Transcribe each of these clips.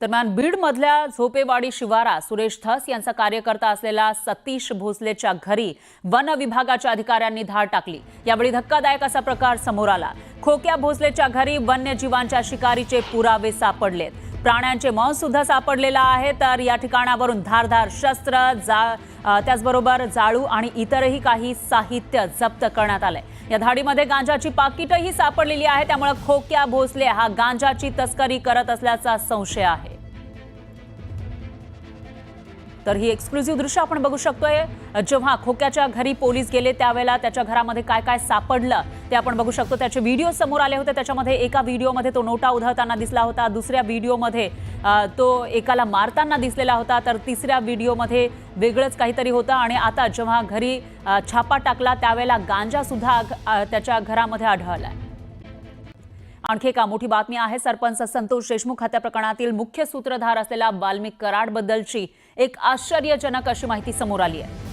दरम्यान बीडमधल्या झोपेवाडी शिवारा सुरेश धस यांचा कार्यकर्ता असलेला सतीश भोसलेच्या घरी वन विभागाच्या अधिकाऱ्यांनी धाड टाकली. यावेळी धक्कादायक असा प्रकार समोर आला. खोक्या भोसलेच्या घरी वन्यजीवांच्या शिकारीचे पुरावे सापडलेत. प्राण्यांचे मॉस सुद्धा सापडलेलं आहे तर या ठिकाणावरून धारधार शस्त्र जा त्याचबरोबर जाळू आणि इतरही काही साहित्य जप्त करण्यात आलंय. या धाडीमध्ये गांजाची पाकिटही सापडलेली आहे त्यामुळे खोक्या भोसले हा गांजाची तस्करी करत असल्याचा संशय आहे. तर ही एक्सक्लुझिव्ह दृश्य आपण बघू शकतोय. जेव्हा खोक्याच्या घरी पोलीस गेले त्यावेळेला त्याच्या घरामध्ये काय काय सापडलं ते आपण बघू शकतो. त्याचे व्हिडिओ समोर आले होते. त्याच्यामध्ये एका व्हिडिओमध्ये तो नोटा उधळताना दिसला होता. दुसऱ्या व्हिडिओमध्ये तो एकाला मारताना दिसलेला होता. तर तिसऱ्या व्हिडिओमध्ये वेगळंच काहीतरी होतं आणि आता जेव्हा घरी छापा टाकला त्यावेळेला गांजासुद्धा त्याच्या घरामध्ये आढळलाय. आणखी एका मोठी बातमी आहे. सरपंच संतोष देशमुख हत्या प्रकरणातील मुख्य सूत्रधार असलेला वाल्मिक कराडबद्दलची एक आश्चर्यजनक अशी माहिती समोर आली आहे.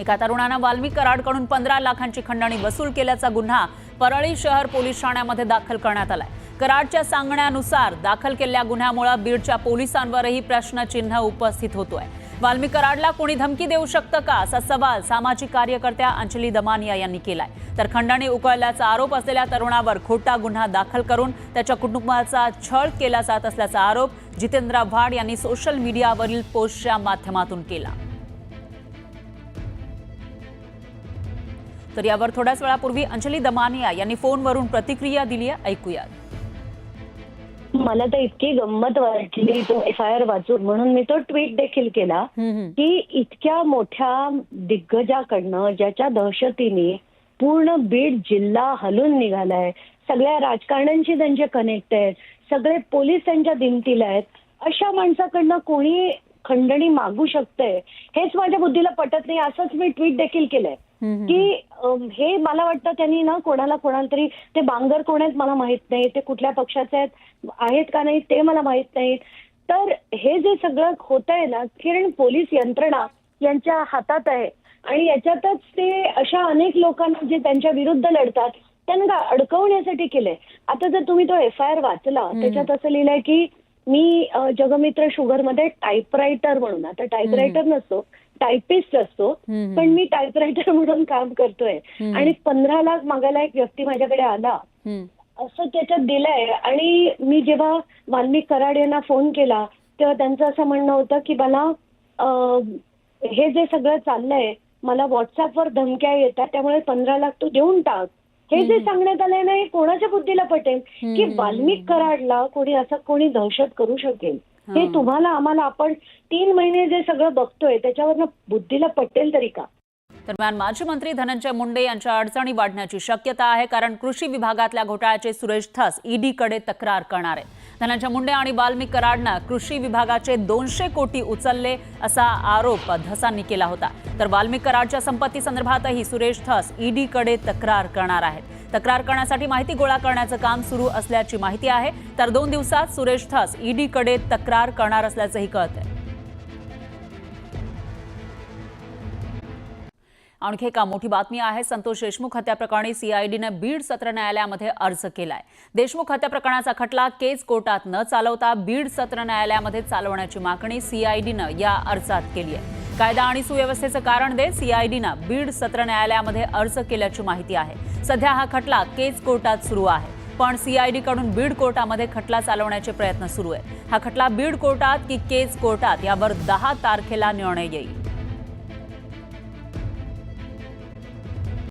एका तरुणानं वाल्मिक कराडकडून पंधरा लाखांची खंडणी वसूल केल्याचा गुन्हा परळी शहर पोलीस ठाण्यामध्ये दाखल करण्यात आलाय. कराडच्या सांगण्यानुसार दाखल केलेल्या गुन्ह्यामुळे बीडच्या पोलिसांवरही प्रश्नचिन्ह उपस्थित होतोय. वाल्मी कराडला कोणी धमकी देऊ शकतं का? असा सवाल सामाजिक कार्यकर्त्या अंजली दमानिया यांनी केलाय. तर खंडाने उकळल्याचा आरोप असलेल्या तरुणावर खोटा गुन्हा दाखल करून त्याच्या कुटुंबाचा छळ केला जात असल्याचा आरोप जितेंद्र वाड यांनी सोशल मीडियावरील पोस्टच्या माध्यमातून केला. तर यावर थोड्याच वेळापूर्वी अंजली दमानिया यांनी फोनवरून प्रतिक्रिया दिली आहे ऐकूयात. मला तर इतकी गंमत वाटली तो एफ आय आर वाचून. म्हणून मी तो ट्विट देखील केला. की इतक्या मोठ्या दिग्गजाकडनं ज्याच्या दहशतीने पूर्ण बीड जिल्हा हलून निघालाय. सगळ्या राजकारण्यांशी त्यांचे कनेक्ट आहेत. सगळे पोलीस त्यांच्या दिमतीला आहेत. अशा माणसाकडनं कोणी खंडणी मागू शकतंय? हेच माझ्या बुद्धीला पटत नाही. असंच मी ट्विट देखील केलंय. की हे मला वाटतं त्यांनी ना कोणाला कोणाला तरी ते बांगर कोण आहेत मला माहीत नाही ते कुठल्या पक्षाचे आहेत आहेत का नाही ते मला माहीत नाही. तर हे जे सगळं होत आहे ना किरण पोलीस यंत्रणा यांच्या हातात आहे. आणि याच्यातच ते अशा अनेक लोकांना जे त्यांच्या विरुद्ध लढतात त्यांना अडकवण्यासाठी केलंय. आता जर तुम्ही तो एफ आय आर वाचला त्याच्यात असं लिहिलंय की मी जगमित्र शुगरमध्ये टाईपरायटर म्हणून आता टाईपरायटर नसतो टायपिस्ट असतो. पण मी टाईपरायटर म्हणून काम करतोय. आणि पंधरा लाख मागायला एक व्यक्ती माझ्याकडे आला. असं त्याच्यात दिलंय आणि मी जेव्हा वाल्मिक कराड यांना फोन केला तेव्हा त्यांचं असं म्हणणं होतं की मला हे जे सगळं चाललंय मला व्हॉट्सअपवर धमक्या येतात त्यामुळे पंधरा लाख तू देऊन टाक हे जे सांगण्यात आलंय ना हे कोणाच्या बुद्धीला पटेल की. वाल्मिक कराडला कोणी असं कोणी दहशत करू शकेल हे. तुम्हाला आम्हाला आपण तीन महिने जे सगळं बघतोय त्याच्यावरनं बुद्धीला पटेल तरी का? दरम्यान माजी मंत्री धनंजय मुंडे यांच्या अडचणी वाढण्याची शक्यता आहे कारण कृषी विभागातल्या घोटाळ्याचे सुरेश धस ईडीकडे तक्रार करणार आहेत. धनंजय मुंडे आणि वाल्मिक कराडनं कृषी विभागाचे दोनशे कोटी उचलले असा आरोप धसांनी केला होता. तर वाल्मिक कराडच्या संपत्ती संदर्भातही सुरेश धस ईडीकडे तक्रार करणार आहेत. तक्रार करण्यासाठी माहिती गोळा करण्याचं काम सुरू असल्याची माहिती आहे. तर दोन दिवसात सुरेश धस ईडीकडे तक्रार करणार असल्याचंही कळतंय. आणखी एका मोठी बातमी आहे. संतोष देशमुख हत्याप्रकरणी सीआयडीनं बीड सत्र न्यायालयामध्ये अर्ज केलाय. देशमुख हत्या प्रकरणाचा खटला केस कोर्टात न चालवता बीड सत्र न्यायालयामध्ये चालवण्याची मागणी सीआयडीनं या अर्जात केली आहे. कायदा आणि सुव्यवस्थेचं कारण देत सीआयडीनं बीड सत्र न्यायालयामध्ये अर्ज केल्याची माहिती आहे. सध्या हा खटला केज कोर्टात सुरू आहे. पण सीआयडीकडून बीड कोर्टामध्ये खटला चालवण्याचे प्रयत्न सुरू आहे हा खटला बीड कोर्टात की केज कोर्टात यावर दहा तारखेला निर्णय येईल.